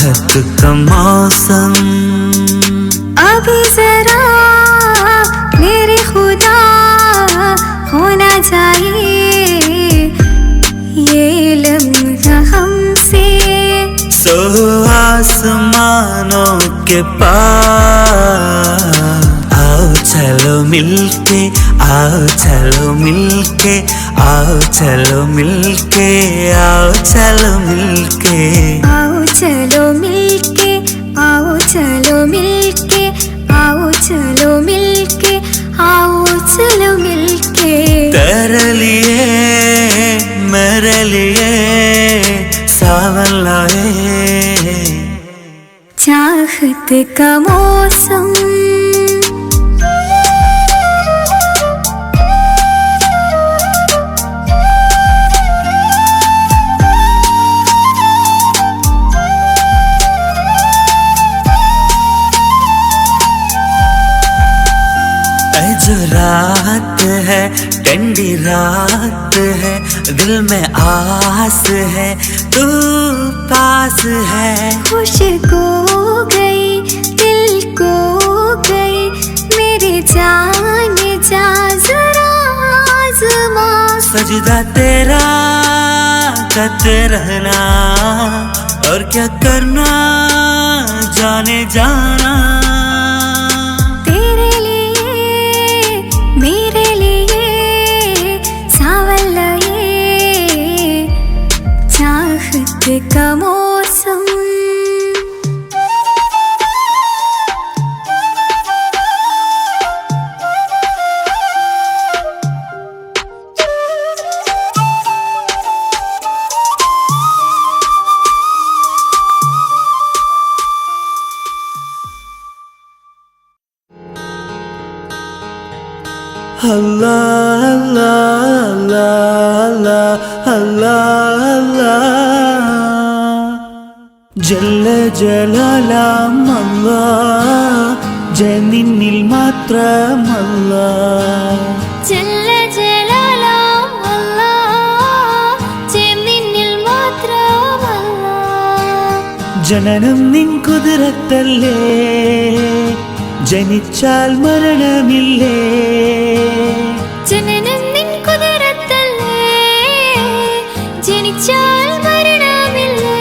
चाहत का मौसम। अभी जरा मेरे खुदा होना चाहिए ये लम्हा हमसे। सो आसमानों के पार आओ चलो मिलके आओ चलो मिलके आओ चलो मिलके आओ चलो मिलके। आओ चलो मिलके आओ चलो मिलके आओ चलो मिलके आओ चलो मिलके। तेरे लिए मेरे लिए सावन लाए। चाहत का मौसम रात है ठंडी रात है दिल में आस है तू पास है। खुश को गई दिल को गई मेरे जान जा जरा आजमा। सजदा तेरा करते रहना और क्या करना जाने जाना। Allah Allah Allah Allah Allah ജല്ല ജലാലാം അല്ലാ ജനിന്നിൽ മാത്രമല്ല ജല്ല ജലാലാം അല്ലാ ജനിന്നിൽ മാത്രമല്ല ജനനം നിൻ കുതിരത്തല്ലേ? ജനിച്ചാൽ മരണമില്ലേ? ജനനം നിൻ കുതിരത്തല്ലേ? ജനിച്ചാൽ മരണമില്ലേ?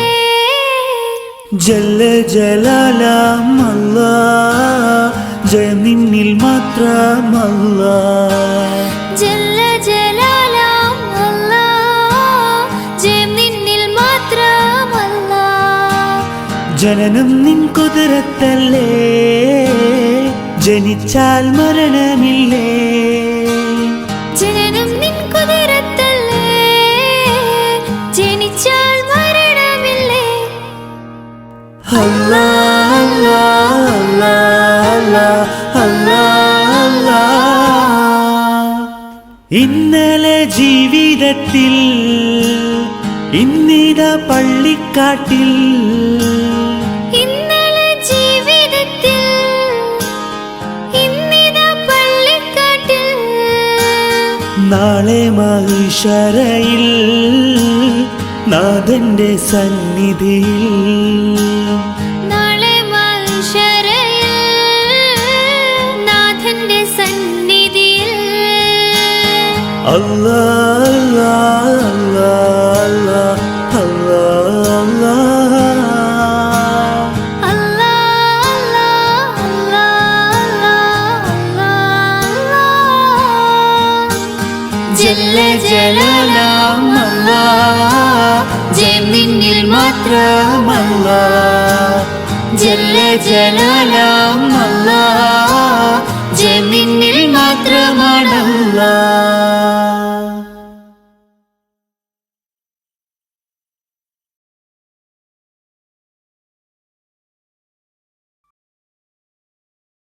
ജല്ല ജലാലാം അല്ലാഹ് ജനിന്നിൽ മാത്രമല്ല ജല്ല ജലാലാം അല്ലാഹ് ജനിന്നിൽ മാത്രമല്ല ജനനം നിൻ കുതിരത്തല്ലേ? ജനിച്ചാൽ മരണമില്ലേ? ജനനം നിൻ കുതിരത്തല്ലേ? ജനിച്ചാൽ മരണമില്ലേ? അല്ലാ അല്ലാ അല്ലാ അല്ലാ അല്ലാ ഇന്നലെ ജീവിതത്തിൽ ഇന്നിത പള്ളിക്കാട്ടിൽ മഹിഷരയിൽ നാഥന്റെ സന്നിധിയിൽ. അല്ലാ അല്ലാ അല്ലാ അല്ലാ. ജല്ല ജലാമല്ല ജമിന്നിൽ മാത്രമല്ല. ജല്ല ജലാല